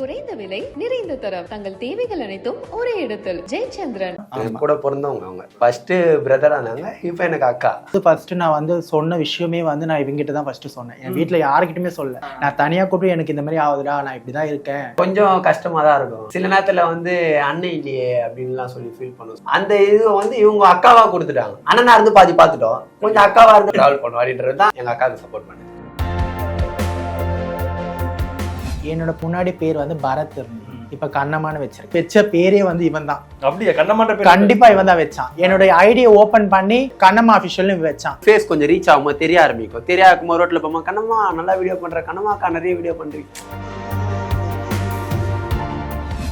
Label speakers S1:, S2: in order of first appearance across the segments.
S1: குறைந்த விலை நிறைந்த தரம். தங்கள் தேவைகள் அனைத்தும் ஒரே இடத்தில். ஜெயச்சந்திரன்.
S2: என் கூட பிறந்தவங்க அவங்க. ஃபர்ஸ்ட் பிரதர் ஆனாங்க இப்போ எனக்கு அக்கா.
S3: ஃபர்ஸ்ட் நான் வந்து சொன்ன விஷயமே வந்து நான் இவங்கிட்ட தான் ஃபர்ஸ்ட் சொன்னேன். என் வீட்ல யாருக்கிட்டுமே சொல்ல நான் தனியா கூப்பிட்டு எனக்கு இந்த மாதிரி ஆகுதுடா நான் இப்படிதான் இருக்கேன்.
S2: கொஞ்சம் கஷ்டமா தான் இருக்கும். சில நேரத்துல வந்து அண்ணன் இல்லையே அப்படின்லாம் சொல்லி ஃபீல் பண்ணுவோம். அந்த இது வந்து இவங்க அக்காவா கொடுத்துட்டாங்க. அண்ணனா இருந்து பாதி பார்த்துட்டோம். கொஞ்சம் அக்காவா இருந்து டிராவல் பண்ணுவோம் அப்படின்றது தான் எங்க அக்காவுக்கு சப்போர்ட் பண்ணேன்.
S3: என்னோட முன்னாடி பேர் வந்து பரத் இருந்து இப்ப கண்ணமான்னு வச்சிருக்கு வச்ச பேரே வந்து இவன் தான்.
S4: அப்படியா? கண்ணமாட்ட பேர்
S3: கண்டிப்பா இவன் தான் வச்சான். என்னோட ஐடியை ஓபன் பண்ணி கண்ணம்மா அபிஷியல்னு வச்சான்.
S2: ஃபேஸ் கொஞ்சம் ரீச் ஆகும்போது தெரிய ஆரம்பிக்கும். தெரிய ஆகும்போது ரோட்ல போமா கண்ணம்மா நல்லா வீடியோ பண்ற. கண்ணம்மாக்கா நிறைய வீடியோ பண்றீங்க.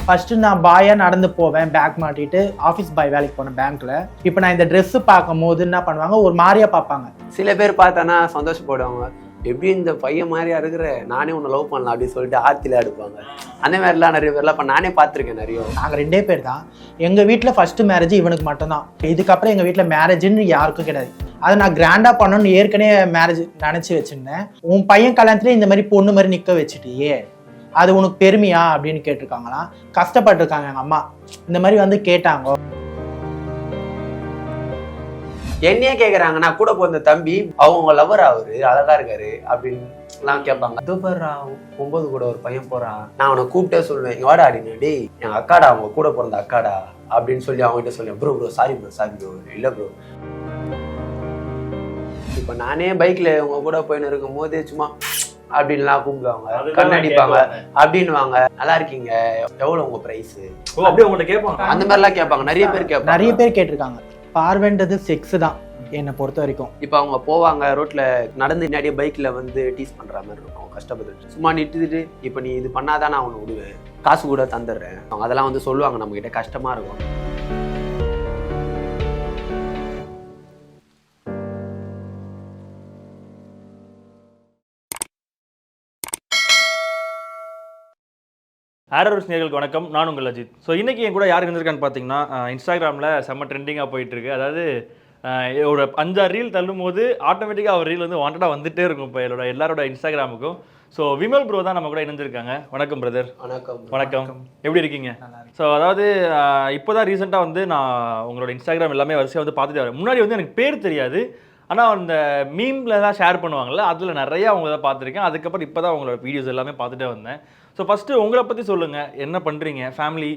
S3: ஃபர்ஸ்ட் நான் பாயா நடந்து போவேன் பேக் மாட்டிட்டு ஆஃபீஸ் பாய் வேலைக்கு போனேன் பேங்க்ல இப்போ நான் இந்த Dress பார்க்கும் போது என்ன பண்ணுவாங்க? ஒரு மாதிரியா பார்ப்பாங்க.
S2: சில பேர் பார்த்தானா சந்தோஷப்படுவாங்க. எப்படி இந்த பையன் மாதிரியா இருக்கிற நானே உன்னை லவ் பண்ணலாம் அப்படின்னு சொல்லிட்டு ஆத்தில எடுப்பாங்க அந்த மாதிரிலாம் நிறைய பேர்லாம் இப்போ நானே பார்த்துருக்கேன் நிறைய.
S3: நாங்கள் ரெண்டே பேர் தான். எங்கள் வீட்டில் ஃபர்ஸ்ட் மேரேஜ் இவனுக்கு மட்டும்தான். இதுக்கப்புறம் எங்கள் வீட்டில் மேரேஜ்னு யாருக்கும் கிடையாது. அதை நான் கிராண்டாக பண்ணணும்னு ஏற்கனவே மேரேஜ் நினச்சி வச்சுருந்தேன். உன் பையன் கல்யாணத்துலேயே இந்த மாதிரி பொண்ணு மாதிரி நிற்க வச்சுட்டியே. அது உனக்கு பெருமையா அப்படின்னு கேட்டிருக்காங்களாம். கஷ்டப்பட்டிருக்காங்க எங்கள் அம்மா. இந்த மாதிரி வந்து கேட்டாங்க.
S2: என்னையே கேக்குறாங்க நான் கூட பிறந்த தம்பி அவங்க லவர் அவரு? அழகா இருக்காரு அப்படின்னு எல்லாம் கேட்பாங்க. அது பாருடா ஒன்பது கூட ஒரு பையன் போறான். நான் அவனை கூப்பிட்டே சொல்லுவேன் இங்க வாடா அப்படின்னு டேய் என் அக்காடா அவங்க கூட பிறந்த அக்காடா அப்படின்னு சொல்லி அவங்க கிட்ட சொல்லுவேன். Bro bro sorry bro sorry bro இல்ல ப்ரோ இப்போ நானே பைக்ல உங்க கூட போயின்னு இருக்கும் போது சும்மா அப்படின்லாம் கூப்பிடுவாங்க. கண்ணடிப்பாங்க
S4: கேட்பாங்க.
S2: அப்படின்னுவாங்க. நல்லா இருக்கீங்க. எவ்வளவு உங்க பிரைஸ்
S4: ஓ அப்படியே உங்கள்ட்ட கேட்பாங்க.
S2: அந்த மாதிரிலாம் கேட்பாங்க. நிறைய பேர் கேட்பாங்க.
S3: நிறைய பேர் கேட்டிருக்காங்க. பார்வைன்றது செக்ஸ் தான் என்னை பொறுத்த வரைக்கும்.
S2: இப்போ அவங்க போவாங்க ரோட்ல நடந்து முன்னாடியே பைக்ல வந்து டீஸ் பண்ற மாதிரி இருக்கும் கஷ்டப்பட்டு சும்மா நிட்டுட்டு இப்போ நீ இது பண்ணாதான் நான் உன்னை விடுவேன் காசு கூட தந்துடுறேன். அவங்க அதெல்லாம் வந்து சொல்லுவாங்க நம்ம கிட்ட கஷ்டமா இருக்கும்.
S4: ஆரோஸ் நேர்களுக்கு வணக்கம். நான் உங்கள் அஜித். ஸோ இன்னைக்கு என் கூட யார் இருந்திருக்கான்னு பார்த்தீங்கன்னா இன்ஸ்டாகிராமில் செம்ம ட்ரெண்டிங்காக போயிட்டு இருக்கு அதாவது ஒரு அஞ்சாறு ரீல் தள்ளும் போது ஆட்டோமேட்டிக்காக அவர் ரீல் வந்து வாண்டடாக வந்துட்டே இருக்கும் இப்போ என்னோட எல்லாரோட இன்ஸ்டாகிராமுக்கும். ஸோ விமல் ப்ரோ தான் நம்ம கூட இணைஞ்சிருக்காங்க. வணக்கம் பிரதர்
S2: வணக்கம்.
S4: வணக்கம். எப்படி இருக்கீங்க? ஸோ அதாவது இப்போ தான் ரீசெண்டாக வந்து நான் உங்களோட இன்ஸ்டாகிராம் எல்லாமே வரிசையாக வந்து பார்த்துட்டு வரேன். முன்னாடி வந்து எனக்கு பேர் தெரியாது. ஆனால் அந்த மீமில் தான் ஷேர் பண்ணுவாங்கல்ல அதில் நிறைய அவங்க தான் பார்த்துருக்கேன். அதுக்கப்புறம் இப்போ தான் உங்களோட வீடியோஸ் எல்லாமே பார்த்துட்டே வந்தேன். ஸோ ஃபஸ்ட்டு உங்களை பற்றி சொல்லுங்கள் என்ன பண்ணுறீங்க ஃபேமிலி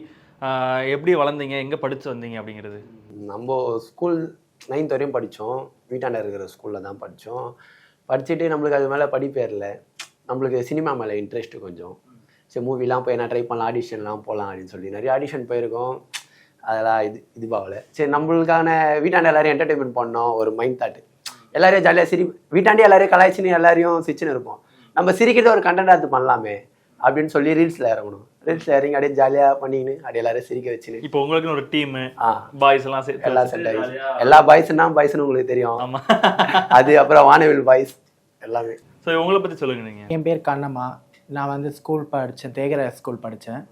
S4: எப்படி வளர்ந்தீங்க? எங்கே படித்து வந்தீங்க அப்படிங்கிறது?
S2: நம்ம ஸ்கூல் நைன்த் வரையும் படித்தோம் வீட்டாண்ட இருக்கிற ஸ்கூலில் தான் படித்தோம் படிச்சுட்டு நம்மளுக்கு அது மேலே படிப்பேரில் நம்மளுக்கு சினிமா மேலே இன்ட்ரெஸ்ட்டு கொஞ்சம். சரி மூவிலாம் போய் என்ன ட்ரை பண்ணலாம்? ஆடிஷன்லாம் போகலாம் அப்படின்னு சொல்லி நிறைய ஆடிஷன் போயிருக்கோம். அதெல்லாம் இது இதுவாகல. சரி நம்மளுக்கான வீட்டாண்ட எல்லாரையும் என்டர்டைன்மெண்ட் பண்ணோம். ஒரு மைண்ட் தாட்டு எல்லாரையும் ஜாலியாக சிரி வீட்டாண்டே எல்லாரையும் கலாய்ச்சின்னு எல்லாரையும் சிரிச்சுன்னு இருப்போம். நம்ம சிரிக்கிறது ஒரு கண்டென்ட் அது பண்ணலாமே. அப்படின்னு சொல்லி ரீல்ஸில் இறங்கணும் ரீல்ஸில் இறங்கி அப்படியே ஜாலியாக பண்ணிக்கின்னு அப்படியே எல்லாரையும் சிரிக்க வச்சுன்னு
S4: இப்போ உங்களுக்குன்னு ஒரு டீமு
S2: ஆ.
S4: பாய்ஸ் எல்லாம் வச்சுட்டு
S2: செட்
S4: jolly-ஆ-
S2: எல்லா பாய்ஸ்னா பாய்ஸ்னு உங்களுக்கு தெரியும். அது அப்புறம் வானவில் பாய்ஸ் எல்லாமே.
S4: ஸோ உங்களை பற்றி சொல்லுங்க நீங்கள்
S3: என் பேர் கண்ணம்மா. நான் வந்து ஸ்கூல் படித்தேன் தேகர ஸ்கூல் படித்தேன்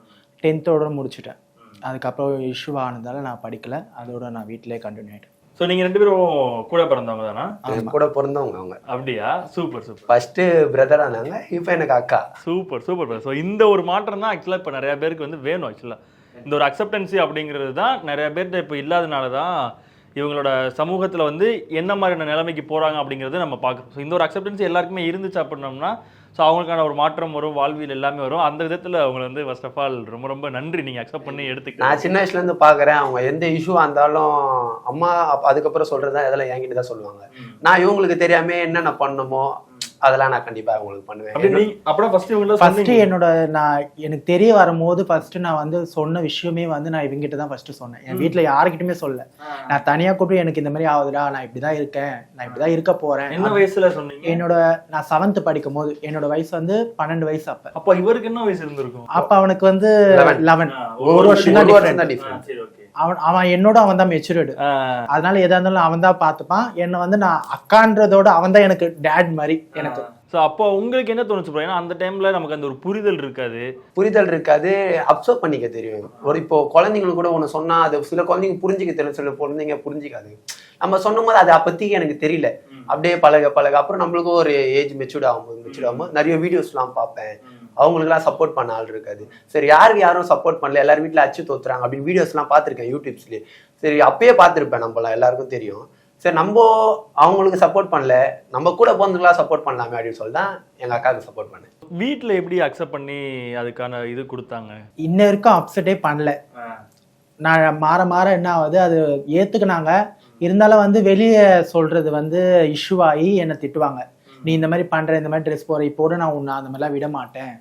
S3: டென்த்தோட முடிச்சிட்டேன். அதுக்கப்புறம் இஷ்யூ ஆனதால நான் படிக்கல. அதோட நான் வீட்டிலே கண்டினியூ ஆகிட்டேன்
S4: ஸோ நீங்கள் ரெண்டு பேரும் கூட பிறந்தவங்க தானா
S2: கூட பிறந்தவங்க அவங்க.
S4: அப்படியா? சூப்பர் சூப்பர்
S2: ஃபர்ஸ்ட் பிரதர் ஆனாங்க இப்போ எனக்கு அக்கா.
S4: சூப்பர் சூப்பர் ஸோ இந்த ஒரு மாற்றம் தான் ஆக்சுவலாக இப்போ நிறைய பேருக்கு வந்து வேணும் ஆக்சுவலாக இந்த ஒரு அக்செப்டன்சி அப்படிங்கிறது தான் நிறைய பேர்கிட்ட இப்போ இல்லாதனால தான் இவங்களோட சமூகத்தில் வந்து என்ன மாதிரியான நிலைமைக்கு போகிறாங்க அப்படிங்கிறது நம்ம பார்க்குறோம். ஸோ இந்த ஒரு அக்செப்டன்சி எல்லாருக்குமே இருந்துச்சு அப்படின்னோம்னா ஸோ அவங்களுக்கான ஒரு மாற்றம் வரும் வாழ்வியல் எல்லாமே வரும். அந்த விதத்தில் அவங்களை வந்து ஃபர்ஸ்ட் ஆஃப் ஆல் ரொம்ப ரொம்ப நன்றி நீங்கள் அக்செப்ட் பண்ணி எடுத்துக்கிட்டு
S2: நான் சின்ன வயசுல இருந்து பாக்குறேன் அவங்க எந்த இஷ்யூ இருந்தாலும் அம்மா அதுக்கப்புறம் சொல்றதா இதெல்லாம் என்கிட்ட தான் சொல்லுவாங்க நான் இவங்களுக்கு தெரியாம என்னென்ன பண்ணணுமோ அதெல்லாம் நான் கண்டிப்பா அவங்களுக்கு
S4: அப்படி
S2: பண்ணுவேன்
S4: நீ அப்புறம் ஃபர்ஸ்ட்
S3: என்னோட நான் எனக்கு தெரிய வரும்போது ஃபர்ஸ்ட் நான் வந்து சொன்ன விஷயமே வந்து நான் இவங்கிட்ட தான் ஃபர்ஸ்ட் சொன்னேன். என் வீட்ல யாருக்கிட்டுமே சொல்ல நான் தனியா கூப்பிட்டு எனக்கு இந்த மாதிரி ஆகுதுடா நான் இப்படிதான் இருக்கேன் நான் இப்படிதான் இருக்க போறேன்.
S4: என்ன வயசுல சொன்னீங்க?
S3: என்னோட நான் செவன்த் படிக்கும் போது என்னோட வயசு வந்து பன்னெண்டு வயசு அப்ப.
S4: அப்போ இவருக்கு என்ன வயசு இருந்திருக்கும்?
S3: அப்ப அவனுக்கு வந்து. லெவன் ஒரு வருஷம் தான் அவன் அவன் என்னோட அவன் தான் மெச்சூர்டு அதனால எதா இருந்தாலும் அவன் தான் பார்த்துப்பான். என்னை வந்து நான் அக்கான்றதோட அவன் தான் எனக்கு டேட் மாதிரி எனக்கு.
S4: ஸோ அப்போ உங்களுக்கு என்ன தோணுச்சு? ஏன்னா அந்த டைம்ல நமக்கு அந்த ஒரு புரிதல் இருக்காது.
S2: புரிதல் இருக்காது. அப்சர்வ் பண்ணிக்க தெரியும். ஒரு இப்போ குழந்தைங்களுக்கு கூட ஒன்று சொன்னா அது சில குழந்தைங்க புரிஞ்சிக்க தெரியும் சில குழந்தைங்க புரிஞ்சிக்காது. நம்ம சொன்னும் போது அது அப்போதைக்கு எனக்கு தெரியல. அப்படியே பழக பழக. அப்புறம் நம்மளுக்கும் ஒரு ஏஜ் மெச்சூர்ட் ஆகும்போது மெச்சூர்ட் ஆகும்போது நிறைய வீடியோஸ்லாம் பார்ப்பேன். அவங்களுக்குலாம் சப்போர்ட் பண்ண ஆள் இருக்காது. சரி யாருக்கு யாரும் சப்போர்ட் பண்ணல? எல்லாரும் வீட்டில் அச்சு தோத்துறாங்க அப்படின்னு வீடியோஸ்லாம் பார்த்துருக்கேன் யூடியூப்ஸ்லேயே சரி அப்பயே பார்த்துருப்பேன் நம்மளாம் எல்லாருக்கும் தெரியும். சரி நம்ம அவங்களுக்கு சப்போர்ட் பண்ணல நம்ம கூட போனதுக்கெல்லாம் சப்போர்ட் பண்ணலாமே அப்படின்னு சொல்லி தான் எங்கள் அக்காவுக்கு சப்போர்ட் பண்ணேன்.
S4: வீட்ல எப்படி அக்செப்ட் பண்ணி அதுக்கான இது கொடுத்தாங்க?
S3: இன்ன வரைக்கும் அப்செட்டே பண்ணல. நான் மாற மாற என்ன ஆகுது? அது ஏத்துக்கினாங்க. இருந்தாலும் வந்து வெளியே சொல்றது வந்து இஷ்யூ ஆகி என்னை திட்டுவாங்க. நீ இந்த மாதிரி பண்ற இந்த மாதிரி ட்ரெஸ் போற இப்போ நான் உன்னை அந்த மாதிரிலாம் விட மாட்டேன்.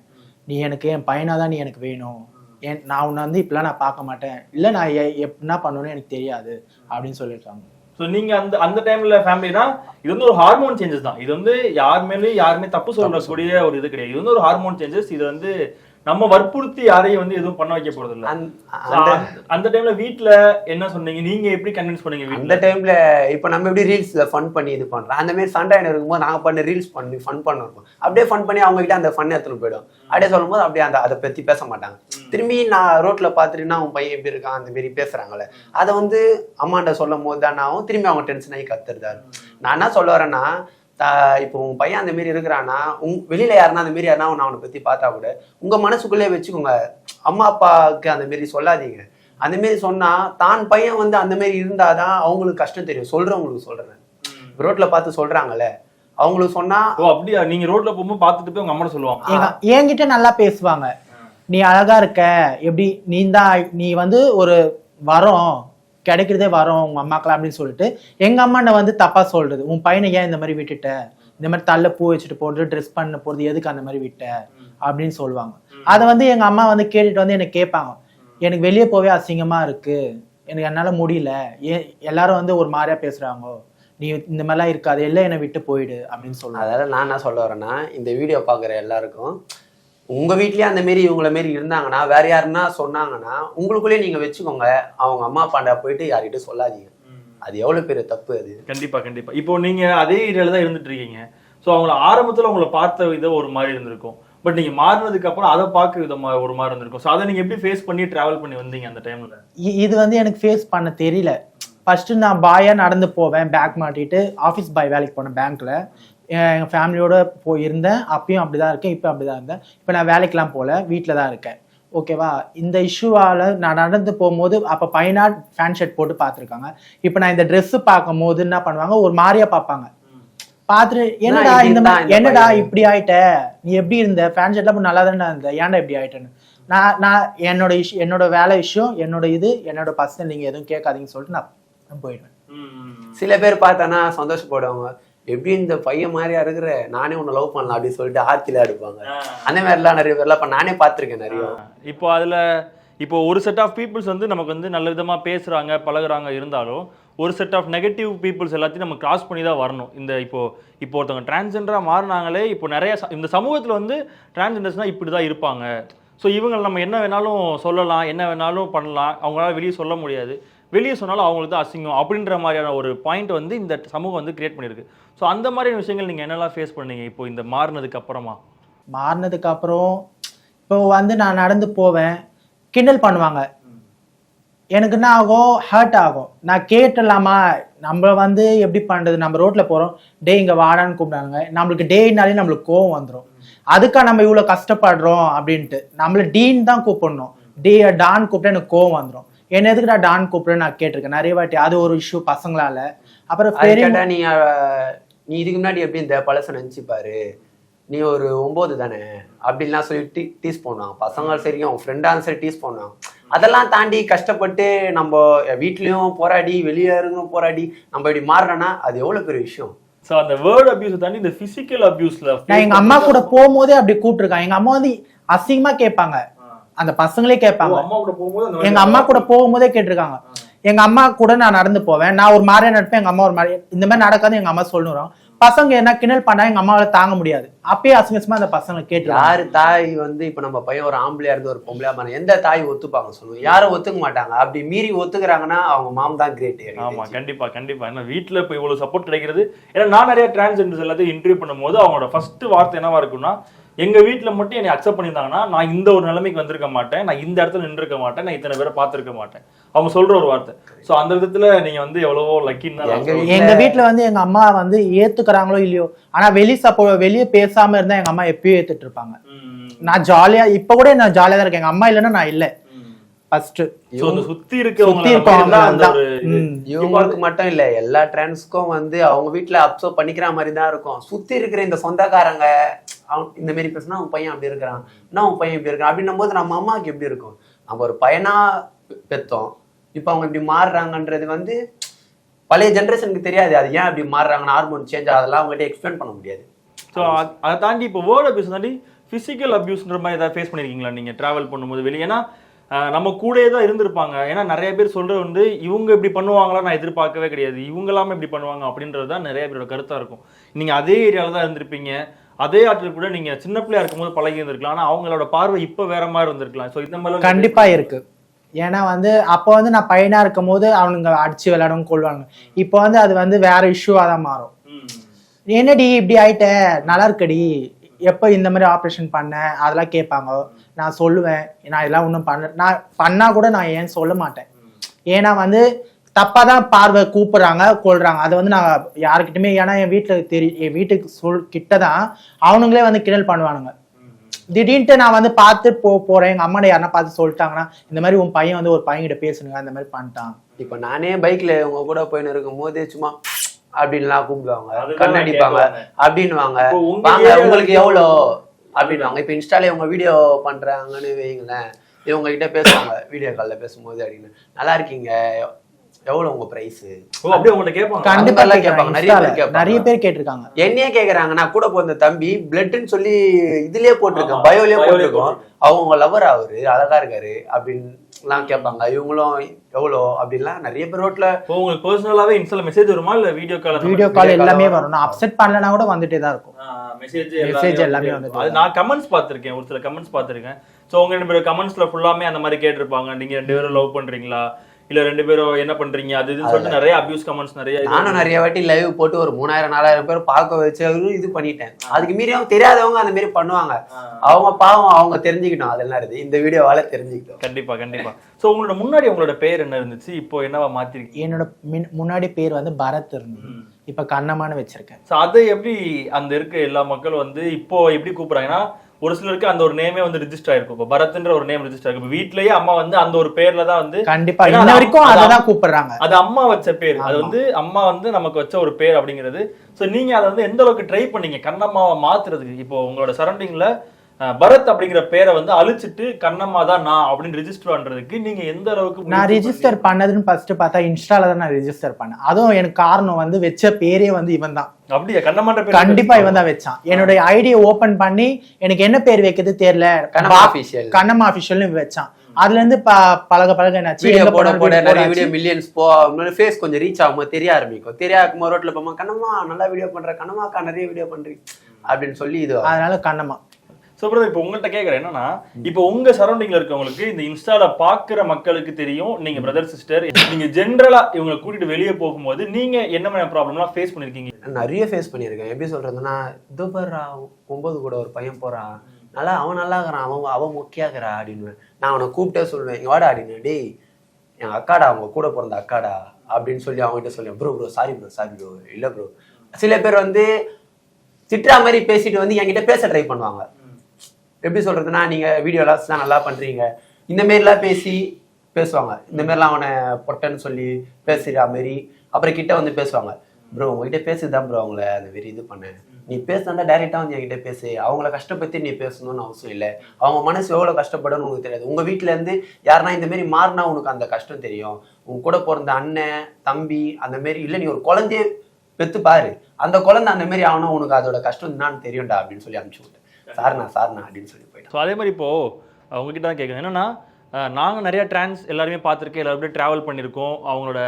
S3: நீ எனக்கு என் பையனாக தான் நீ எனக்கு வேணும். ஏன் நான் உன்னை வந்து இப்படிலாம் நான் பார்க்க மாட்டேன். இல்லை நான் என்ன பண்ணணும்னு எனக்கு தெரியாது. அப்படின்னு சொல்லியிருக்காங்க.
S4: ஸோ நீங்க அந்த அந்த டைம்ல ஃபேமிலினா இது வந்து ஒரு ஹார்மோன் சேஞ்சஸ் தான். இது வந்து யார் மேலேயும் யாருமே தப்பு சொல்லக்கூடிய ஒரு இது கிடையாது. இது வந்து ஒரு ஹார்மோன் சேஞ்சஸ் இது வந்து நம்ம வற்புறுத்தி யாரையும் வந்து எதுவும் பண்ண வைக்க போறது இல்ல.
S2: அந்த-
S4: டைம்ல வீட்ல என்ன சொன்னீங்க? நீங்க எப்படி கன்வின்ஸ் பண்ணீங்க
S2: அந்த டைம்ல இப்போ நம்ம எப்படி ரீல்ஸ்ல ஃபன் பண்ணி இது பண்றோம்? அந்த மாதிரி சண்டை இருக்கும்போது நாங்க பண்ண ரீல்ஸ் பண்ணி ஃபன் பண்ணிருக்கோம் அப்படியே ஃபன் பண்ணி அவங்க கிட்ட அந்த ஃபன் எடுத்துட்டு போயிடும். அப்படியே சொல்லும்போது அப்படியே அந்த அதை பத்தி பேச மாட்டாங்க. திரும்பி நான் ரோட்ல பார்த்துட்டுனா உன் பையன் எப்படி இருக்கான்? அந்த மாதிரி பேசுறாங்கல்ல. அதை வந்து அம்மாண்ட சொல்லும் போது தான் நான் திரும்பி அவங்க டென்ஷன் ஆகி கத்துறதாரு நான் என்ன சொல்ல வரேன்னா இப்போ உன் பையன் அந்த மாதிரி இருக்கிறான்னா உங் வெளியில யாருன்னா அந்த மாதிரி யாருன்னா அவனை பத்தி பார்த்தா கூட உங்க மனசுக்குள்ளே வச்சுக்கோங்க. அம்மா அப்பாவுக்கு அந்த மாதிரி சொல்லாதீங்க. அந்த மாதிரி சொன்னா தான் பையன் வந்து அந்த மாதிரி இருந்தாதான் அவங்களுக்கு கஷ்டம் தெரியும். சொல்றவங்களுக்கு சொல்றேன் ரோட்ல பார்த்து சொல்றாங்கல்ல அவங்களுக்கு சொன்னா
S4: ஓ அப்படியா? நீங்க ரோட்ல போகும்போது பார்த்துட்டு போய் உங்க அம்மா சொல்லுவாங்க.
S3: என்கிட்ட நல்லா பேசுவாங்க. நீ அழகா இருக்க எப்படி நீ தான் நீ வந்து ஒரு வரோம். கிடைக்கிறதே வரோம் உங்க அம்மாக்கெல்லாம் அப்படின்னு சொல்லிட்டு எங்க அம்மாண்ட வந்து தப்பா சொல்றது. உன் பையனை ஏன் இந்த மாதிரி விட்டுட்ட? இந்த மாதிரி தள்ள பூ வச்சுட்டு போறது ட்ரெஸ் பண்ண போறது எதுக்கு அந்த மாதிரி விட்ட? அப்படின்னு சொல்லுவாங்க. அதை வந்து எங்க அம்மா வந்து கேட்டுட்டு வந்து எனக்கு கேட்பாங்க. எனக்கு வெளியே போவே அசிங்கமா இருக்கு. எனக்கு என்னால முடியல. ஏன் எல்லாரும் வந்து ஒரு மாதிரியா பேசுறாங்க. நீ இந்த மாதிரிலாம் இருக்காது. எல்லாம் என்னை விட்டு போயிடு அப்படின்னு சொல்லுவாங்க.
S2: அதாவது நான் என்ன சொல்ல வரேன்னா இந்த வீடியோ பார்க்குற எல்லாருக்கும் உங்க வீட்லயே அந்த மாரி இவங்கள மாரி இருந்தாங்கன்னா வேற யாருன்னா சொன்னாங்கன்னா உங்களுக்குள்ளேயே நீங்க வச்சுக்கோங்க. அவங்க அம்மா அப்பாண்டா போயிட்டு யார்கிட்ட சொல்லாதீங்க. அது எவ்வளவு பெரிய தப்பு அது?
S4: கண்டிப்பா கண்டிப்பா. இப்போ நீங்க அதே ஏரியால தான் இருந்துட்டு இருக்கீங்க. ஸோ அவங்கள ஆரம்பத்துல உங்களை பார்த்த விதம் ஒரு மாதிரி இருந்திருக்கும். பட் நீங்க மாறினதுக்கு அப்புறம் அதை பார்க்க விதமா ஒரு மாதிரி இருந்திருக்கும். ஸோ அதை நீங்க எப்படி ஃபேஸ் பண்ணி டிராவல் பண்ணி வந்தீங்க அந்த டைம்ல
S3: இது வந்து எனக்கு ஃபேஸ் பண்ண தெரியல. ஃபர்ஸ்ட் நான் பாயா நடந்து போவேன் பேக் மாட்டிட்டு ஆஃபீஸ் பாய் வேலைக்கு போனேன் பேங்க்ல எங்கள் ஃபேமிலியோட போய் இருந்தேன் அப்பயும் அப்படிதான் இருக்கேன். இப்போ அப்படிதான் இருந்தேன். இப்போ நான் வேலைக்கெல்லாம் போகல வீட்டில் தான் இருக்கேன். ஓகேவா? இந்த இஷ்யூவால் நான் நடந்து போகும்போது அப்போ பையனா ஃபேன் ஷர்ட் போட்டு பார்த்துருக்காங்க. இப்போ நான் இந்த Dress பார்க்கும் போது என்ன பண்ணுவாங்க? ஒரு மாதிரியா பார்ப்பாங்க. பார்த்துட்டு என்னடா இந்த என்னடா. இப்படி ஆயிட்ட? நீ எப்படி இருந்த? ஃபேன் ஷர்ட்லாம் நல்லா தானே இருந்த? ஏன்டா இப்படி ஆயிட்டேன்னு? நான் நான் என்னோட இஷ் என்னோட வேலை விஷயம் என்னோட இது என்னோட பர்சனல் நீங்க எதுவும் கேட்காதீங்கன்னு சொல்லிட்டு நான் நான் போயிடுவேன்.
S2: சில பேர் பார்த்தானா சந்தோஷப்படுவாங்க. எப்படி இந்த பையன் மாதிரியா இருக்கிற நானே உன்னை லவ் பண்ணலாம் அப்படின்னு சொல்லிட்டு ஆர்த்தில எடுப்பாங்க அந்த மாதிரிலாம் நிறைய பேர்லாம் இப்ப நானே பார்த்திருக்கேன் நிறைய.
S4: இப்போ அதுல இப்போ ஒரு செட் ஆஃப் பீப்புள்ஸ் வந்து நமக்கு வந்து நல்ல விதமா பேசுறாங்க பழகுறாங்க இருந்தாலும் ஒரு செட் ஆஃப் நெகட்டிவ் பீப்புள்ஸ் எல்லாத்தையும் நம்ம கிராஸ் பண்ணி தான் வரணும். இந்த இப்போ இப்போ ஒருத்தவங்க டிரான்ஸ்ஜெண்டரா மாறினாங்களே இப்போ நிறைய இந்த சமூகத்துல வந்து டிரான்ஸ்ஜெண்டர்ஸ்னா இப்படி தான் இருப்பாங்க. ஸோ இவங்க நம்ம என்ன வேணாலும் சொல்லலாம் என்ன வேணாலும் பண்ணலாம் அவங்களால வெளியே சொல்ல முடியாது. வெளியே சொன்னாலும் அவங்களுக்கு தான் அசிங்கம் அப்படின்ற மாதிரியான ஒரு பாயிண்ட் வந்து இந்த சமூகம் வந்து கிரியேட் பண்ணியிருக்கு. ஸோ அந்த மாதிரியான விஷயங்கள் நீங்கள் என்னெல்லாம் ஃபேஸ் பண்ணீங்க? இப்போ இந்த மாறினதுக்கு அப்புறமா.
S3: மாறினதுக்கு அப்புறம் இப்போ வந்து நான் நடந்து போவேன் கிண்டல் பண்ணுவாங்க. எனக்கு என்ன ஆகும்? ஹர்ட் ஆகும். நான் கேட்டலாமா? நம்ம வந்து எப்படி பண்ணுறது நம்ம ரோட்டில் போகிறோம் டே இங்கே வாடான்னு கூப்பிடாங்க நம்மளுக்கு டேனாலே நம்மளுக்கு கோவம் வந்துடும் அதுக்கா நம்ம இவ்வளோ கஷ்டப்படுறோம் அப்படின்ட்டு. நம்மள டீன் தான் கூப்பிடணும். டே டான் கூப்பிட்டா எனக்கு கோவம் வந்துடும் என்ன எதுக்கு நான் டான் கூப்பிடுறேன் நான் கேட்டிருக்கேன். நிறைய வாட்டி அது ஒரு இஷ்யூ பசங்களால. அப்புறம்
S2: அது கேட்டா நீ அஹ், நீ இதுக்கு முன்னாடி எப்படி இந்த பழச நினைச்சு பாரு. நீ ஒரு ஒன்பது தானே? அப்படின்லாம் சொல்லி டீ டீஸ் பண்ணுவாங்க. பசங்க சரி அவங்க ஃப்ரெண்டாக சரி டீஸ் பண்ணுவாங்க. அதெல்லாம் தாண்டி கஷ்டப்பட்டு நம்ம வீட்லயும் போராடி வெளியே இருந்தும் போராடி நம்ம இப்படி மாறுறோன்னா அது எவ்வளவு பெரிய விஷயம்?
S4: ஸோ அந்த வேர்ட் அபியூஸ் தாண்டி இந்த பிசிக்கல் அபியூஸ்ல
S3: நான் எங்க அம்மா கூட போகும்போதே அப்படி கூப்பிட்டுருக்காங்க. எங்க அம்மா வந்து அசிங்கமா கேட்பாங்க. அந்த பசங்களே கேட்பாங்க. எங்க அம்மா கூட போகும்போதே கேட்டிருக்காங்க. எங்க அம்மா கூட நான் நடந்து போவேன். நான் ஒரு மாதிரியா நடப்பேன் எங்க அம்மா ஒரு மாதிரி இந்த மாதிரி நடக்காது எங்க அம்மா சொல்லுறோம். பசங்க என்ன கிண்டல் பண்ணா எங்க அம்மாவால தாங்க முடியாது. அப்பயே அசிங்கமா அந்த பசங்க கேட்டுருவாங்க
S2: யாரு தாய் வந்து இப்ப நம்ம பையன் ஒரு ஆம்பளையா இருந்து ஒரு பொம்பளையா மாறினா எந்த தாய் ஒத்துப்பாங்க சொல்லுங்க. யாரும் ஒத்துக்க மாட்டாங்க. அப்படி மீறி ஒத்துக்கிறாங்கன்னா அவங்க மாம் தான் கிரேட்
S4: ஆமா கண்டிப்பா கண்டிப்பா. ஏன்னா வீட்ல இப்போ இவ்வளவு சப்போர்ட் கிடைக்கிறது. ஏன்னா நான் நிறைய டிரான்ஸ்ஜெண்டர்ஸ் எல்லாத்தையும் இன்டர்வியூ பண்ணும்போது அவங்களோட ஃபர்ஸ்ட் வார்த்தை என்னவா இருக்கும்னா எங்க வீட்ல மட்டும் என்னை அக்செப்ட் பண்ணியிருந்தாங்கன்னா நான் இந்த ஒரு நிலைமைக்கு வந்திருக்க மாட்டேன். நான் இந்த இடத்துல நின்றுக்க மாட்டேன். நான் இத்தனை பேரை பார்த்திருக்க மாட்டேன். அவங்க சொல்ற ஒரு வார்த்தை. சோ அந்த விதத்துல நீங்க வந்து எவ்வளவோ லக்கின்னு தான் நான்
S2: எங்க
S4: சொல்லுவேன்.
S2: வீட்ல-
S3: எங்க வீட்ல வந்து எங்க அம்மா வந்து ஏத்துக்கறாங்களோ இல்லையோ ஆனா வெளி சப்போ வெளியே பேசாம இருந்தா எங்க அம்மா எப்பயும் ஏத்துட்டு இருப்பாங்க. நான் ஜாலியா இப்ப கூட நான் ஜாலியா தான் இருக்கேன். எங்க அம்மா இல்லைன்னா நான் இல்ல. ஃபர்ஸ்ட்
S4: சுத்தி இருக்கவங்க
S3: சுத்தி இருக்கவங்க
S4: தான் அந்த
S3: தான்.
S4: ஒரு இது.
S3: ம்.
S2: இவங்களுக்கு மட்டும் இல்ல எல்லா ட்ரான்ஸ்க்கும் வந்து அவங்க வீட்ல அப்சர்வ் பண்ணிக்கிற மாதிரி தான் இருக்கும். சுத்தி இருக்கிற இந்த சொந்தக்காரங்க இந்த மாதிரி பேசினா அவன் பையன் அப்படி இருக்கிறான். என்ன அவன் பையன் இப்படி இருக்கான்? அப்படின்னும் போது நம்ம அம்மாவுக்கு எப்படி இருக்கும்? நம்ம ஒரு பையனா பெத்தோம். இப்போ அவங்க இப்படி மாறுறாங்கன்றது வந்து பழைய ஜென்ரேஷனுக்கு தெரியாது. அது ஏன் அப்படி மாறுறாங்க ஹார்மோன் சேஞ்ச் அதெல்லாம் அவங்ககிட்ட எக்ஸ்பிளைன் பண்ண முடியாது.
S4: ஸோ அதை தாண்டி இப்போ வேர்ட் அபியூஸ் தாண்டி ஃபிசிக்கல் அபியூஸ்ன்ற மாதிரி ஏதாவது ஃபேஸ் பண்ணியிருக்கீங்களா நீங்கள் ட்ராவல் பண்ணும்போது வெளியே? ஏன்னா நம்ம கூடயே தான் இருந்திருப்பாங்க. ஏன்னா நிறைய பேர் சொல்றது வந்து இவங்க இப்படி பண்ணுவாங்களா? நான் எதிர்பார்க்கவே கிடையாது. இவங்களாமே இப்படி பண்ணுவாங்க அப்படின்றது தான் நிறைய பேரோட கருத்தாக இருக்கும். நீங்கள் அதே ஏரியாவில் தான் இருந்திருப்பீங்க. அதே ஆட்கள் கூட நீங்கள் சின்ன பிள்ளையா இருக்கும்போது பழகி இருந்திருக்கலாம். ஆனால் அவங்களோட பார்வை இப்போ வேற மாதிரி இருந்திருக்கலாம். ஸோ இந்த மாதிரி
S3: கண்டிப்பா இருக்கு. ஏன்னா வந்து அப்போ வந்து நான் பையனா இருக்கும் போது அவனுங்க அடிச்சு விளையாடவும் கொள்வாங்க இப்போ வந்து அது வந்து வேற இஷ்யூவா தான் மாறும். என்னடி இப்படி ஆயிட்ட? நல்லா இருக்கடி. எப்போ இந்த மாதிரி ஆப்ரேஷன் பண்ண அதெல்லாம் கேட்பாங்க. நான் சொல்லுவேன். நான் இதெல்லாம் ஒன்றும் பண்ண நான் பண்ணா கூட நான் ஏன் சொல்ல மாட்டேன். ஏன்னா வந்து தப்பாக தான் பார்வை கூப்பிட்றாங்க கொள்றாங்க அதை வந்து நான் யாருக்கிட்டுமே ஏன்னா என் வீட்டில் தெரியும் என் வீட்டுக்கு சொல் கிட்ட தான் அவனுங்களே வந்து கிண்டல் பண்ணுவானுங்க. திடீர்னுட்டு நான் வந்து பார்த்து போ போறேன். எங்க அம்மா யாருன்னா பார்த்து சொல்லிட்டாங்கன்னா இந்த மாதிரி உன் பையன் வந்து ஒரு பையன்கிட்ட பேசுனுங்க அந்த மாதிரி பண்ணிட்டான்.
S2: இப்போ நானே பைக்ல உங்க கூட போயின்னு இருக்கும் போது சும்மா அப்படின்லாம் கூப்பிடுவாங்க. கண்ணடிப்பாங்க
S4: உங்க
S2: வாங்க உங்களுக்கு எவ்வளோ? அப்படின்வாங்க இப்போ இன்ஸ்டால இவங்க வீடியோ பண்றாங்கன்னு வைங்களேன் இவங்க கிட்ட பேசுவாங்க. வீடியோ காலில் பேசும்போது அப்படின்னு. நல்லா இருக்கீங்க. எவ்வளோ உங்க ப்ரைஸ்
S4: ஓ அப்படியே உங்கள்கிட்ட கேட்பாங்க.
S3: கண்டிப்பா கேட்பாங்க.
S2: நிறைய பேர்
S3: நிறைய
S2: கேட்பாங்க.
S3: நிறைய பேர் கேட்டிருக்காங்க.
S2: என்னையே கேக்குறாங்க நான் கூட போந்த தம்பி பிளட்னு சொல்லி இதுலயே போட்டிருக்கேன். பயோலயே போட்டிருக்கோம். அவங்க லவர் அவரு? அழகா இருக்காரு அப்படின்லாம் கேட்பாங்க. இவங்களும் எவ்வளோ? அப்படின்லாம் நிறைய பேர் ரோட்ல
S4: இப்போ உங்களுக்கு பர்சனலாவே இன்ஸ்டால மெசேஜ் வருமா? இல்ல video call
S3: video call
S2: call
S3: எல்லாமே
S2: வரும்.
S3: நான் அப்செட் பண்ணலனா கூட வந்துட்டே தான் இருக்கும்.
S4: மெசேஜ்
S3: Message எல்லாமே
S4: அது நான் கமெண்ட்ஸ் பார்த்திருக்கேன். ஒரு சில கமெண்ட்ஸ் பார்த்திருக்கேன். சோ உங்க ரெண்டு பேரும் கமெண்ட்ஸ்ல ஃபுல்லாமே அந்த மாதிரி கேட்டிருப்பாங்க. நீங்க ரெண்டு பேரும் லவ் பண்றீங்களா? இல்ல ரெண்டு பேரும் என்ன பண்றீங்க? அது இதுன்னு சொல்லிட்டு நிறைய அபியூஸ் கமெண்ட்ஸ் நிறைய
S2: நானும் நிறைய வாட்டி லைவ் போட்டு ஒரு மூணாயிரம் நாலாயிரம் பேர் பார்க்க வச்சு அவரும் இது பண்ணிட்டேன். அதுக்கு மீறி அவங்க தெரியாதவங்க அந்த மாதிரி பண்ணுவாங்க. அவங்க பாவம் அவங்க தெரிஞ்சுக்கிட்டோம். அதெல்லாம் இருக்கு இந்த வீடியோவால தெரிஞ்சுக்கிட்டோம்.
S4: கண்டிப்பா கண்டிப்பா. சோ உங்களோட முன்னாடி உங்களோட பேர் என்ன இருந்துச்சு? இப்போ என்னவா மாத்திருக்கீங்க?
S3: என்னோட மின்- முன்னாடி பேர் வந்து பரத் இருந்தது. இப்ப கண்ணமான்னு வச்சிருக்கேன்.
S4: சோ அதை எப்படி அந்த இருக்க எல்லா மக்களும் வந்து இப்போ எப்படி கூப்பிடுறாங்கன்னா ஒரு சிலருக்கு அந்த ஒரு நேமே வந்து ரிஜிஸ்டர் ஆயிருக்கும். இப்போ பரத்ன்ற ஒரு நேம் ரிஜிஸ்டர் இப்போ வீட்லயே அம்மா வந்து அந்த ஒரு பேர்ல தான் வந்து
S3: கண்டிப்பா. இன்ன வரைக்கும் கூப்பிடுறாங்க.
S4: அது அம்மா வச்ச பேர். அது. வந்து அம்மா வந்து நமக்கு வச்ச ஒரு பேர் அப்படிங்கிறது. சோ நீங்க அதை வந்து எந்த அளவுக்கு ட்ரை பண்ணீங்க? கண்ணம்மாவை மாத்துறதுக்கு. இப்போ உங்களோட சரௌண்டிங்ல பரத் அப்படிங்கிற பேரை வந்து அழிச்சிட்டு கண்ணம்மா தான் நான் அப்படின்னு ரிஜிஸ்டர் பண்றதுக்கு நீங்க எந்த அளவுக்கு
S3: நான் ரிஜிஸ்டர் பண்ணதுன்னு ஃபர்ஸ்ட் பார்த்தா இன்ஸ்டால தான் நான் ரிஜிஸ்டர் பண்ணேன். அதுவும் எனக்கு காரணம் வந்து வச்ச பேரே வந்து இவன் தான்?
S4: அப்படியா? கண்ணம்மான்ற பேர்
S3: கண்டிப்பா இவன் தான் வச்சான். என்னோட ஐடியை ஓபன் பண்ணி எனக்கு என்ன பேர் வைக்கிறது தெரியல.
S2: கனமா அபிஷியல்
S3: கண்ணம்மா அபிஷியல்னு வச்சான். அதுல இருந்து ப- பழக பழக என்னாச்சு
S2: வீடியோ போட போட நிறைய. வீடியோ மில்லியன்ஸ் போ ஃபேஸ் கொஞ்சம் ரீச் ஆகும்போது தெரிய ஆரம்பிக்கும். தெரிய ஆகும்போது ரோட்ல போமா கண்ணம்மா நல்லா வீடியோ பண்ற கண்ணம்மாக்கா நிறைய வீடியோ பண்றீங்க. அப்படின்னு சொல்லி இது ஆகும்.
S3: அதனால கண்ணம்மா.
S4: ஸோ பிரதர் இப்போ உங்கள்கிட்ட கேட்குறேன் என்னன்னா இப்போ உங்க சரௌண்டிங்ல இருக்கவங்களுக்கு இந்த இன்ஸ்டால பாக்குற மக்களுக்கு தெரியும். நீங்க பிரதர் சிஸ்டர் நீங்க ஜென்ரலா இவங்களை கூட்டிட்டு வெளியே போகும்போது நீங்க என்ன மாதிரி ப்ராப்ளம்லாம் ஃபேஸ் பண்ணிருக்கீங்க?
S2: நிறைய ஃபேஸ் பண்ணியிருக்கேன். எப்படி சொல்றதுன்னா இதோ பாருடா ஒன்பது கூட ஒரு பையன் போறான் நல்லா அவன் நல்லா இருக்கிறான். அவன் அவன் முக்கியாகிறா அப்படின்னு நான் அவனை கூப்பிட்டே சொல்லுவேன் இங்க வாடா அப்படின்னு டேய் என் அக்காடா அவங்க கூட பிறந்த அக்காடா அப்படின்னு சொல்லி அவங்ககிட்ட சொல்லுவேன். Bro bro sorry bro sorry bro இல்லை ப்ரோ சில பேர் வந்து திட்டுற மாதிரி பேசிட்டு வந்து என்கிட்ட பேச ட்ரை பண்ணுவாங்க. எப்படி சொல்றதுன்னா நீங்க வீடியோ தான் நல்லா பண்றீங்க. இந்த மாரிலாம் பேசி பேசுவாங்க. இந்த மாதிரிலாம் அவனை பொட்டன்னு சொல்லி பேசுகிற மாதிரி அப்புறம் கிட்ட வந்து பேசுவாங்க. ப்ரோ உங்ககிட்ட பேசுதான் ப்ரோ அவங்கள அந்த மாரி இது பண்ணேன் நீ பேசினா டைரெக்டாக வந்து என்கிட்ட பேசு. அவங்கள கஷ்டப்பத்தி நீ பேசணும்னு அவசியம் இல்லை. அவங்க மனசு எவ்வளோ கஷ்டப்படும்னு உனக்கு தெரியாது. உங்க வீட்டிலேருந்து இருந்து யாருன்னா இந்த மாரி மாறினா உனக்கு அந்த கஷ்டம் தெரியும். உன் கூட பிறந்த அண்ணன் தம்பி அந்த மாரி இல்லை நீ ஒரு குழந்தைய பெத்து பாரு அந்த குழந்தை அந்த மாரி ஆகணும் உனக்கு அதோட கஷ்டம் என்னன்னு தெரியும்டா அப்படின்னு சொல்லி அனுப்பிச்சு விட்டேன் சார்ண்ணா சார்ண்ணா அப்படின்னு சொல்லி போயிட்டேன்
S4: ஸோ அதே மாதிரி இப்போது அவங்ககிட்ட தான் கேட்குறேன் என்னென்னா நாங்கள் நிறையா ட்ரான்ஸ் எல்லாருமே பார்த்துருக்கேன். எல்லாருமே ட்ராவல் பண்ணியிருக்கோம். அவங்களோட